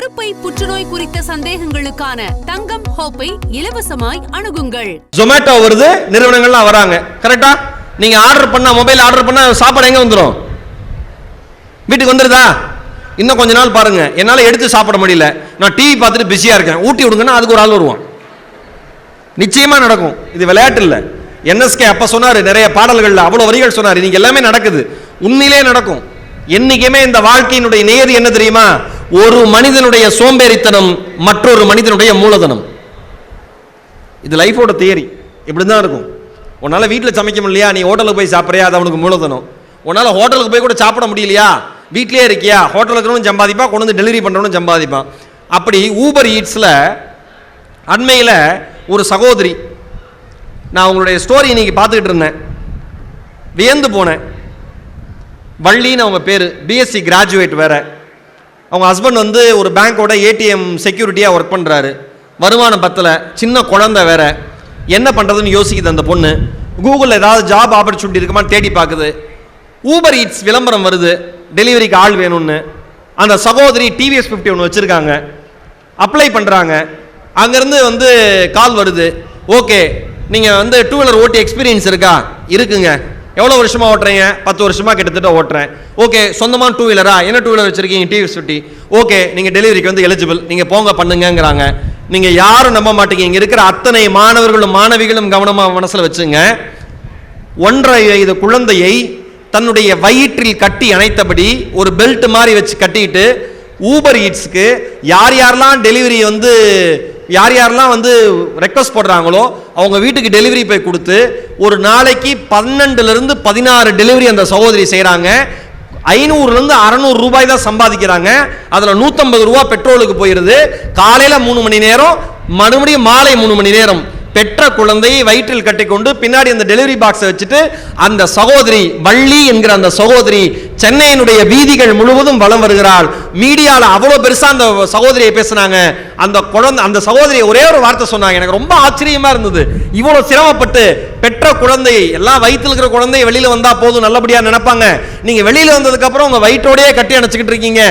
கருப்பை புற்றுநோய் குறித்த சந்தேகங்களுக்கான தங்கம் ஹோப்பை இலவசமாய் அணுகுங்கள். ஜொமேட்டோ வருது நிறுவனங்கள்லாம் வராங்க. கரெக்டா நீங்க ஆர்டர் பண்ணா மொபைல் ஆர்டர் பண்ணா சாப்பாடு எங்க வந்துடும் வீட்டுக்கு வந்துருதா? இன்னும் கொஞ்ச நாள் பாருங்க. என்னால எடுத்து சாப்பிட முடியல. நான் டிவி பார்த்துட்டு பிஸியா இருக்கேன். ஊட்டி விடுங்கன்னா அதுக்கு ஒரு ஆள் வருவான். நிச்சயமா நடக்கும். இது விளையாட்டு இல்லை. என்எஸ்கே அப்ப சொன்னாரு நிறைய பாடல்கள்ல அவ்வளவு வரிகள் சொன்னார். இன்னைக்கு எல்லாமே நடக்குது. உண்மையிலே நடக்கும். என்னைக்குமே இந்த வாழ்க்கையினுடைய நேர் என்ன தெரியுமா? ஒரு மனிதனுடைய சோம்பேறித்தனம் மற்றொரு மனிதனுடைய மூலதனம். இது லைஃபோட தியரி. இப்படி தான் இருக்கும். உன்னால் வீட்டில் சமைக்க முடியலையா? நீ ஹோட்டலுக்கு போய் சாப்பிட்றியா? அது அவனுக்கு மூலதனம். உன்னால் ஹோட்டலுக்கு போய் கூட சாப்பிட முடியலையா? வீட்டிலே இருக்கியா? ஹோட்டலுக்கு இருக்கிறவனும் சம்பாதிப்பான் கொண்டு வந்து டெலிவரி பண்ணுறவனும் சம்பாதிப்பான். அப்படி ஊபர் ஈட்ஸில் அண்மையில் ஒரு சகோதரி நான் உங்களுடைய ஸ்டோரி இன்றைக்கி பார்த்துக்கிட்டு இருந்தேன். வியந்து போனேன். வள்ளின்னு அவங்க பேர். பிஎஸ்சி கிராஜுவேட் வேறு. அவங்க ஹஸ்பண்ட் வந்து ஒரு பேங்க்கோட ஏடிஎம் செக்யூரிட்டியாக ஒர்க் பண்ணுறாரு வருமானம் பத்தில். சின்ன குழந்தை வேற. என்ன பண்ணுறதுன்னு யோசிக்குது அந்த பொண்ணு. கூகுளில் ஏதாவது ஜாப் ஆப்பர்ச்சுனிட்டி இருக்குமான்னு தேடி பார்க்குது ஊபர் ஈட்ஸ் விளம்பரம் வருது. டெலிவரிக்கு ஆள் வேணும்னு. அந்த சகோதரி டிவிஎஸ் ஃபிஃப்டி ஒன்று வச்சுருக்காங்க. அப்ளை பண்ணுறாங்க அங்கேருந்து வந்து கால் வருது. ஓகே நீங்கள் வந்து டூ வீலர் ஓட்டி எக்ஸ்பீரியன்ஸ் இருக்கா? இருக்குங்க. எவ்வளோ வருஷமாக ஓட்டுறீங்க? பத்து வருஷமாக கிட்டத்தட்ட ஓட்டுறேன். ஓகே சொந்தமான டூ வீலரா என்ன டூ வீலர் வச்சுருக்கீங்க டிவி சுட்டி ஓகே நீங்கள் டெலிவரிக்கு வந்து எலிஜிபிள் நீங்கள் போங்க பண்ணுங்கங்கிறாங்க. நீங்கள் யாரும் நம்ப மாட்டீங்க. இங்கே இருக்கிற அத்தனை மாணவர்களும் மாணவிகளும் கவனமாக மனசில் வச்சுங்க. ஒன்றரை வயது குழந்தையை தன்னுடைய வயிற்றில் கட்டி அணைத்தபடி ஒரு பெல்ட் மாதிரி வச்சு கட்டிட்டு ஊபர் ஈட்ஸ்க்கு யார் யாரெல்லாம் டெலிவரி வந்து யார் யாரெல்லாம் வந்து ரெக்வஸ்ட் போடுறாங்களோ அவங்க வீட்டுக்கு டெலிவரி போய் கொடுத்து ஒரு நாளைக்கு பன்னெண்டுலேருந்து பதினாறு டெலிவரி அந்த சகோதரி செய்கிறாங்க ஐநூறுலேருந்து அறநூறு ரூபாய் தான் சம்பாதிக்கிறாங்க. அதில் நூற்றம்பது ரூபா பெட்ரோலுக்கு போயிடுது காலையில் மூணு மணி நேரம் மறுபடியும் மாலை மூணு மணி நேரம். பெற்ற குழந்தையை வயிற்றில் கட்டிக்கொண்டு பின்னாடி அந்த டெலிவரி பாக்ஸை வச்சுட்டு அந்த சகோதரி வள்ளி என்கிற அந்த சகோதரி சென்னையினுடைய வீதிகள் முழுவதும் வலம் வருகிறாள். மீடியாவில் அவ்வளோ பெருசாக அந்த சகோதரியை பேசுனாங்க. அந்த குழந்தை அந்த சகோதரியை ஒரே ஒரு வார்த்தை சொன்னாங்க. எனக்கு ரொம்ப ஆச்சரியமா இருந்தது. இவ்வளோ சிரமப்பட்டு பெற்ற குழந்தையை எல்லாம் வயிற்றில் இருக்கிற குழந்தை வெளியில் வந்தால் போதும் நல்லபடியாக நினைப்பாங்க. நீங்க வெளியில் வந்ததுக்கப்புறம் உங்கள் வயிற்றோடையே வயிற்றோடயே கட்டி அணைச்சிக்கிட்டு இருக்கீங்க.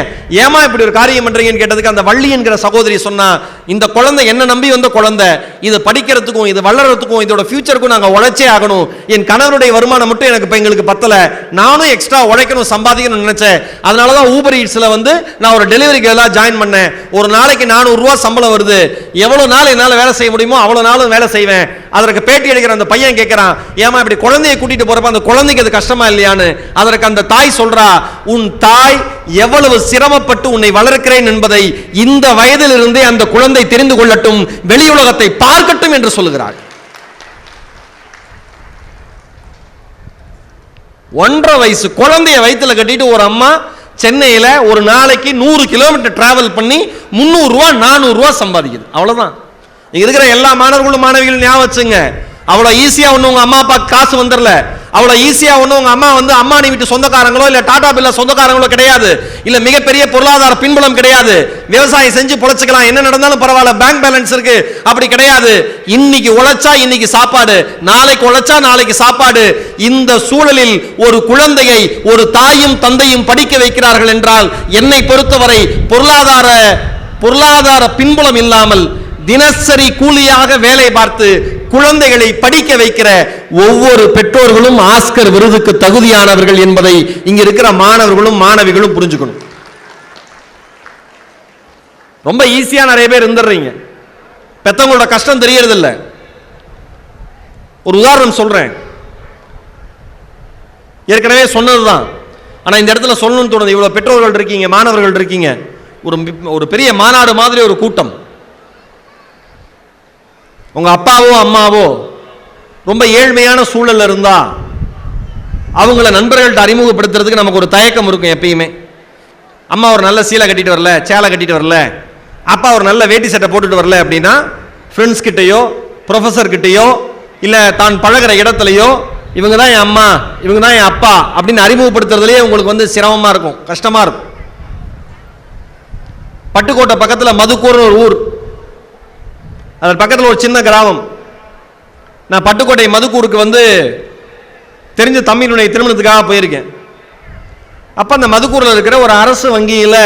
ஏமா இப்படி ஒரு காரியம் பண்றீங்கன்னு கேட்டதுக்கு அந்த வள்ளி என்கிற சகோதரி சொன்னா இந்த குழந்தை என்ன நம்பி வந்த குழந்தை? இது படிக்கிறதுக்கும் இது வளர்கிறதுக்கும் இதோட ஃபியூச்சருக்கும் நாங்கள் உழைச்சே ஆகணும். என் கணவருடைய வருமானம் மட்டும் எனக்கு இப்போ எங்களுக்கு பத்தல. நானும் எக்ஸ்ட்ரா உழைக்கணும் சம்பாதிக்கணும்னு நினைச்சேன். அதனால தான் ஊபர் ஈட்ஸில் வந்து நான் ஒரு டெலிவரி கேர்லாக ஜாயின் பண்ணேன். ஒரு நாளைக்கு நானூறுரூவா சம்பளம் வருது. எவ்வளோ நாள் என்னால் வேலை செய்ய முடியுமோ அவ்வளோ நாளும் வேலை செய்வேன். அதற்கு பேட்டி எடுக்கிற அந்த பையன் கேட்குறான் ஏமா இப்படி குழந்தையை கூட்டிகிட்டு போகிறப்ப அந்த குழந்தைக்கு அது கஷ்டமா இல்லையான்னு? அதற்கு அந்த தாய் சொல்கிறா உன் தாய் எவ்வளவு சிரமப்பட்டு உன்னை வளர்க்கிறேன் என்பதை இந்த வயதிலிருந்தே அந்த குழந்தை தெரிந்து கொள்ளட்டும் வெளி உலகத்தை பார்க்கட்டும் என்று சொல்லுகிறாள். ஒன்றரை வயசு குழந்தைய வயிற்றுல கட்டிட்டு ஒரு அம்மா சென்னையில் ஒரு நாளைக்கு நூறு கிலோமீட்டர் டிராவல் பண்ணி முந்நூறுரூவா நானூறுரூவா சம்பாதிக்குது. அவ்வளோதான் இருக்கிற எல்லா மாணவர்களும் மாணவிகளும் ஞாபகம் வச்சுங்க. அவ்வளோ ஈஸியாக ஒன்று உங்கள் அம்மா அப்பா காசு வந்துடல. அவ்வளோ ஈஸியாக ஒன்று உங்கள் அம்மா வந்து அம்மானி வீட்டு சொந்தக்காரங்களோ இல்லை டாடா பில்ல சொந்தக்காரங்களோ கிடையாது. இல்லை மிகப்பெரிய பொருளாதார பின்புலம் கிடையாது. விவசாயம் செஞ்சு பொழைச்சிக்கலாம். என்ன நடந்தாலும் பரவாயில்ல. பேங்க் பேலன்ஸ் இருக்கு. அப்படி கிடையாது. இன்னைக்கு உழைச்சா இன்னைக்கு சாப்பாடு. நாளைக்கு உழைச்சா நாளைக்கு சாப்பாடு. இந்த சூழலில் ஒரு குழந்தையை ஒரு தாயும் தந்தையும் படிக்க வைக்கிறார்கள் என்றால் என்னை பொறுத்தவரை பொருளாதார பொருளாதார பின்புலம் இல்லாமல் தினசரி கூலியாக வேலை பார்த்து குழந்தைகளை படிக்க வைக்கிற ஒவ்வொரு பெற்றோர்களும் ஆஸ்கர் விருதுக்கு தகுதியானவர்கள் என்பதை இங்க இருக்கிற மாணவர்களும் மாணவிகளும் புரிஞ்சுக்கணும். ரொம்ப ஈஸியா நிறைய பேர் இருந்துடுறீங்க. பெத்தவங்களோட கஷ்டம் தெரியறதில்ல. ஒரு உதாரணம் சொல்றேன். ஏற்கனவே சொன்னதுதான். ஆனா இந்த இடத்துல சொல்லணும்னு தோணுது. இவ்வளவு பெற்றோர்கள் இருக்கீங்க மாணவர்கள் இருக்கீங்க. ஒரு ஒரு பெரிய மாநாடு மாதிரி ஒரு கூட்டம். உங்க அப்பாவோ அம்மாவோ ரொம்ப ஏழ்மையான சூழல்ல இருந்தா அவங்கள நண்பர்கள்ட்ட அறிமுகப்படுத்துறதுக்கு நமக்கு ஒரு தயக்கம் இருக்கும் எப்பயுமே. அம்மா ஒரு நல்ல சீலை கட்டிட்டு வரல சேலை கட்டிட்டு வரல அப்பா ஒரு நல்ல வேட்டி சட்டை போட்டுட்டு வரல அப்படின்னா ஃப்ரெண்ட்ஸ் கிட்டயோ ப்ரொஃபஸர் கிட்டயோ இல்லை தான் பழகுற இடத்துலையோ இவங்க தான் என் அம்மா இவங்க தான் என் அப்பா அப்படின்னு அறிமுகப்படுத்துறதுலேயே உங்களுக்கு வந்து சிரமமாக இருக்கும் கஷ்டமாக இருக்கும். பட்டுக்கோட்டை பக்கத்தில் மதுக்கூர்னு ஒரு ஊர். அதன் பக்கத்தில் ஒரு சின்ன கிராமம். நான் பட்டுக்கோட்டை மதுக்கூருக்கு வந்து தெரிஞ்ச தம்பியினுடைய திருமணத்துக்காக போயிருக்கேன். அப்போ அந்த மதுக்கூரில் இருக்கிற ஒரு அரசு வங்கியில்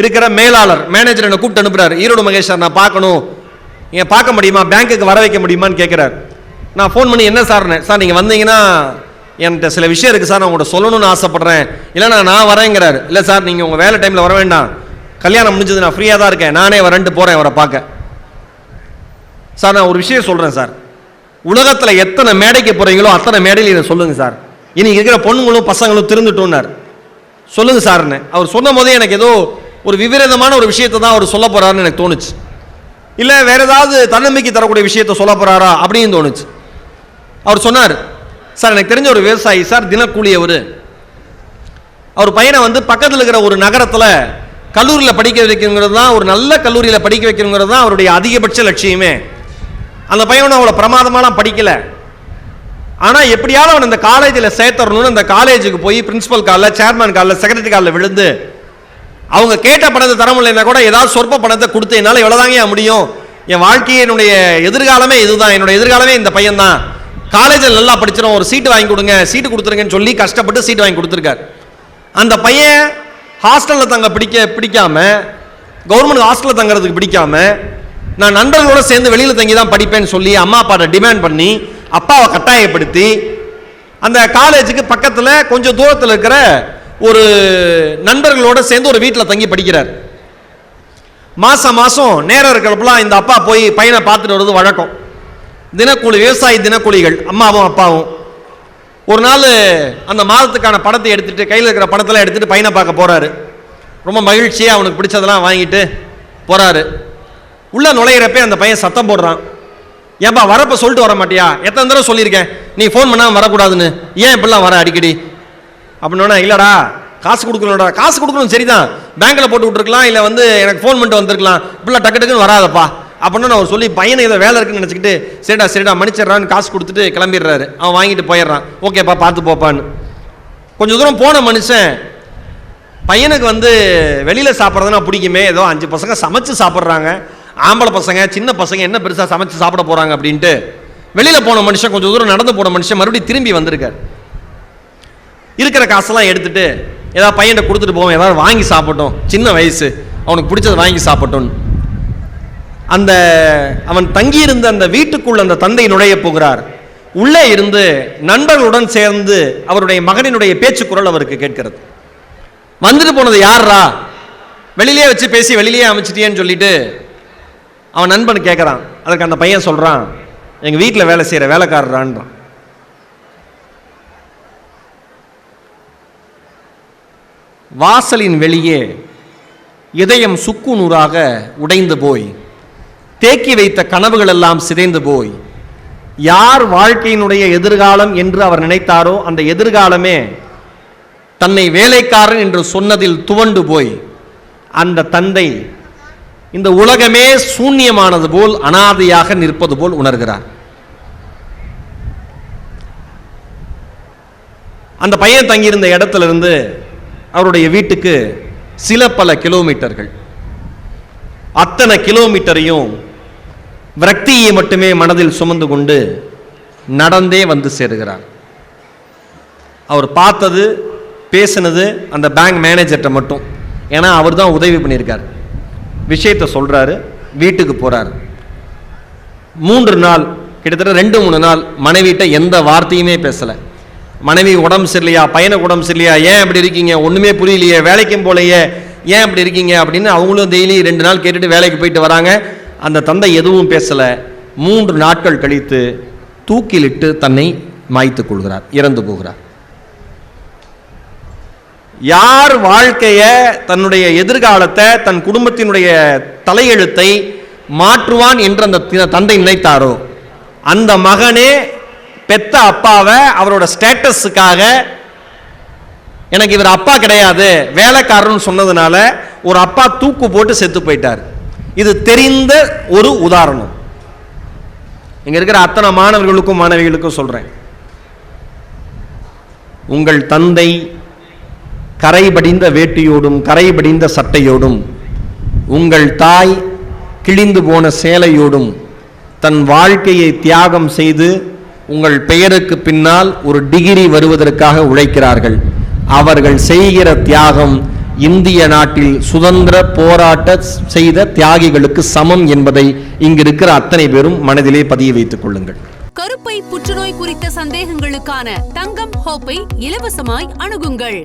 இருக்கிற மேலாளர் மேனேஜர் என்னை கூப்பிட்டு அனுப்புறாரு. ஈரோடு மகேஷ் சார் நான் பார்க்கணும். நீங்கள் பார்க்க முடியுமா? பேங்க்குக்கு வர வைக்க முடியுமான்னு கேட்குறாரு நான் ஃபோன் பண்ணி என்ன சார்னேன் சார் நீங்கள் வந்தீங்கன்னா என்கிட்ட சில விஷயம் இருக்குது சார். நான் உங்கள்கிட்ட சொல்லணும்னு ஆசைப்பட்றேன். இல்லைனா நான் வரேங்கிறாரு. இல்லை சார் நீங்கள் உங்கள் வேலை டைமில் வர வேண்டாம். கல்யாணம் முடிஞ்சது நான் ஃப்ரீயாக தான் இருக்கேன். நானே வரேன்ட்டு போகிறேன் அவரை பார்க்க. சார் நான் ஒரு விஷயம் சொல்கிறேன் சார். உலகத்தில் எத்தனை மேடைக்கு போகிறீங்களோ அத்தனை மேடையில் இதை சொல்லுங்கள் சார். இன்னைக்கு இருக்கிற பொண்ணுங்களும் பசங்களும் திருந்துட்டோன்னார் சொல்லுங்கள் சார்னு. அவர் சொன்ன போதே எனக்கு ஏதோ ஒரு விபரீதமான ஒரு விஷயத்தை தான் அவர் சொல்ல போகிறாருன்னு எனக்கு தோணுச்சு. இல்லை வேறு ஏதாவது தன்னம்பிக்கை தரக்கூடிய விஷயத்தை சொல்ல போகிறாரா அப்படின்னு தோணுச்சு. அவர் சொன்னார் சார் எனக்கு தெரிஞ்ச ஒரு விவசாயி சார் தினக்கூலி அவர். அவர் பையனை வந்து பக்கத்தில் இருக்கிற ஒரு நகரத்தில் கல்லூரியில் படிக்க வைக்கணுங்கிறது தான் ஒரு நல்ல கல்லூரியில் படிக்க வைக்கணுங்கிறது தான் அவருடைய அதிகபட்ச லட்சியமே. அந்த பையனை அவ்வளோ பிரமாதமாலாம் படிக்கல. ஆனால் எப்படியாவது அவன் இந்த காலேஜில் சேர்த்தரணும்னு அந்த காலேஜுக்கு போய் பிரின்சிபல் காலில் சேர்மேன் காலில் செக்ரட்டரி காலில் விழுந்து அவங்க கேட்ட பணத்தை தர முடியலன்னா கூட ஏதாவது சொற்ப பணத்தை கொடுத்து என்னால் எவ்வளோதாங்க முடியும்? என் வாழ்க்கையினுடைய எதிர்காலமே இதுதான். என்னுடைய எதிர்காலமே இந்த பையன் தான் காலேஜில் நல்லா படிச்சிடும் ஒரு சீட்டு வாங்கி கொடுங்க சீட்டு கொடுத்துருங்கன்னு சொல்லி கஷ்டப்பட்டு சீட்டு வாங்கி கொடுத்துருக்காரு. அந்த பையன் ஹாஸ்டலில் தங்க பிடிக்க பிடிக்காம கவர்மெண்ட் ஹாஸ்டலில் தங்குறதுக்கு பிடிக்காம நான் நண்பர்களோட சேர்ந்து வெளியில் தங்கி தான் படிப்பேன்னு சொல்லி அம்மா அப்பாட்ட டிமாண்ட் பண்ணி அப்பாவை கட்டாயப்படுத்தி அந்த காலேஜுக்கு பக்கத்தில் கொஞ்சம் தூரத்தில் இருக்கிற ஒரு நண்பர்களோட சேர்ந்து ஒரு வீட்டில் தங்கி படிக்கிறார். மாதம் மாதம் நேரம் இருக்கிறப்பலாம் இந்த அப்பா போய் பையனை பார்த்துட்டு வர்றது வழக்கம். தினக்கூலி விவசாயி தினக்கூலிகள் அம்மாவும் அப்பாவும். ஒரு நாள் அந்த மாதத்துக்கான பணத்தை எடுத்துகிட்டு கையில் இருக்கிற பணத்தெல்லாம் எடுத்துகிட்டு பையனை பார்க்க போகிறாரு ரொம்ப மகிழ்ச்சியாக அவனுக்கு பிடிச்சதெல்லாம் வாங்கிட்டு போகிறாரு உள்ளே நுழையிறப்ப அந்த பையன் சத்தம் போடுறான். ஏப்பா வரப்ப சொல்லிட்டு வர மாட்டியா? எத்தனை தடவை சொல்லியிருக்கேன். நீ ஃபோன் பண்ணாமல் வரக்கூடாதுன்னு. ஏன் இப்படிலாம் வர அடிக்கடி? அப்படின்னா இல்லைடா காசு கொடுக்கணும்டா. காசு கொடுக்கணும் சரிதான். பேங்க்கில் போட்டு விட்டுருக்கலாம் இல்லை வந்து எனக்கு ஃபோன் பண்ணிட்டு வந்திருக்கலாம். இப்படிலாம் டக்கு டக்குன்னு வராதப்பா. அப்படின்னு அவர் சொல்லி பையனை ஏதோ வேலை இருக்குன்னு நினச்சிக்கிட்டு சரிடா சரிடா மன்னிச்சிடுறான்னு காசு கொடுத்துட்டு கிளம்பிடுறாரு. அவன் வாங்கிட்டு போயிடுறான். ஓகேப்பா பார்த்து போப்பான்னு. கொஞ்சம் தூரம் போன மனுஷன் பையனுக்கு வந்து வெளியில் சாப்பிட்றதுனா பிடிக்குமே. ஏதோ அஞ்சு பசங்க சமைச்சு சாப்பிட்றாங்க. ஆம்பளை பசங்க சின்ன பசங்க என்ன பெருசாக சமைச்சு சாப்பிட போகிறாங்க அப்படின்ட்டு வெளியில் போன மனுஷன் கொஞ்சம் தூரம் நடந்து போன மனுஷன் மறுபடியும் திரும்பி வந்திருக்கார். இருக்கிற காசெல்லாம் எடுத்துட்டு ஏதாவது பையன்கிட்ட கொடுத்துட்டு போவோம் ஏதாவது வாங்கி சாப்பிட்டோம் சின்ன வயசு அவனுக்கு பிடிச்சதை வாங்கி சாப்பிட்டோன்னு அந்த அவன் தங்கியிருந்த அந்த வீட்டுக்குள் அந்த தந்தை நுழைய போகிறார். உள்ளே இருந்து நண்பர்களுடன் சேர்ந்து அவருடைய மகனினுடைய பேச்சு குரல் அவருக்கு கேட்கிறது. வந்துட்டு போனது யாரா வெளியிலே வச்சு பேசி வெளியிலே அமைச்சிட்டியேன்னு சொல்லிட்டு அவன் நண்பன் கேட்குறான் அதுக்கு அந்த பையன் சொல்கிறான் எங்கள் வீட்டில் வேலை செய்கிற வேலைக்காரரான்றான். வாசலின் வெளியே இதயம் சுக்கு நூறாக உடைந்து போய் தேக்கி வைத்த கனவுகள் எல்லாம் சிதைந்து போய் யார் வாழ்க்கையினுடைய எதிர்காலம் என்று அவர் நினைத்தாரோ அந்த எதிர்காலமே தன்னை வேலைக்காரன் என்று சொன்னதில் துவண்டு போய் அந்த தந்தை இந்த உலகமே சூன்யமானது போல் அனாதையாக நிற்பது போல் உணர்கிறார். அந்த பையன் தங்கியிருந்த இடத்துல இருந்து அவருடைய வீட்டுக்கு சில பல கிலோமீட்டர்கள். அத்தனை கிலோமீட்டரையும் விரக்தியை மட்டுமே மனதில் சுமந்து கொண்டு நடந்தே வந்து சேருகிறார். அவர் பார்த்தது பேசினது அந்த பேங்க் மேனேஜர்கிட்ட மட்டும். ஏன்னா அவர் தான் உதவி பண்ணியிருக்கார். விஷயத்தை சொல்கிறாரு வீட்டுக்கு போகிறார் மூன்று நாள் கிட்டத்தட்ட ரெண்டு மூணு நாள் மனைவிட்ட எந்த வார்த்தையுமே பேசலை. மனைவி உடம்பு சரியில்லையா பையனுக்கு உடம்பு சரியில்லையா ஏன் இப்படி இருக்கீங்க ஒன்றுமே புரியலையே வேலைக்கும் போலையே ஏன் இப்படி இருக்கீங்க அப்படின்னு அவங்களும் டெய்லி ரெண்டு நாள் கேட்டுட்டு வேலைக்கு போயிட்டு வராங்க. அந்த தந்தை எதுவும் பேசலை. மூன்று நாட்கள் கழித்து தூக்கிலிட்டு தன்னை மாய்த்துக் கொள்கிறார் இறந்து போகிறார். யார் வாழ்க்கையை தன்னுடைய எதிர்காலத்தை தன் குடும்பத்தினுடைய தலையெழுத்தை மாற்றுவான் என்று அந்த தந்தை நினைத்தாரோ? அந்த மகனே பெத்த அப்பாவை அவரோட ஸ்டேட்டஸுக்காக எனக்கு இவர் அப்பா கிடையாது வேலைக்காரன்னு சொன்னதுனால ஒரு அப்பா தூக்கு போட்டு செத்து போயிட்டார். இது தெரிந்த ஒரு உதாரணம். இங்கே இருக்கிற அத்தனை மாணவர்களுக்கும் மாணவிகளுக்கும் சொல்கிறேன் உங்கள் தந்தை கரைபடிந்த வேட்டியோடும் கரைபடிந்த சட்டையோடும் உங்கள் தாய் கிழிந்து போன சேலையோடும் தன் வாழ்க்கையை தியாகம் செய்து உங்கள் பெயருக்கு பின்னால் ஒரு டிகிரி வருவதற்காக உழைக்கிறார்கள். அவர்கள் செய்கிற தியாகம் இந்திய நாட்டில் சுதந்திர போராட்ட செய்த தியாகிகளுக்கு சமம் என்பதை இங்கிருக்கிற அத்தனை பேரும் மனதிலே பதிய வைத்துக் கொள்ளுங்கள். கருப்பை புற்றுநோய் குறித்த சந்தேகங்களுக்கான தங்கம் ஹோப்பை இலவசமாய் அணுகுங்கள்.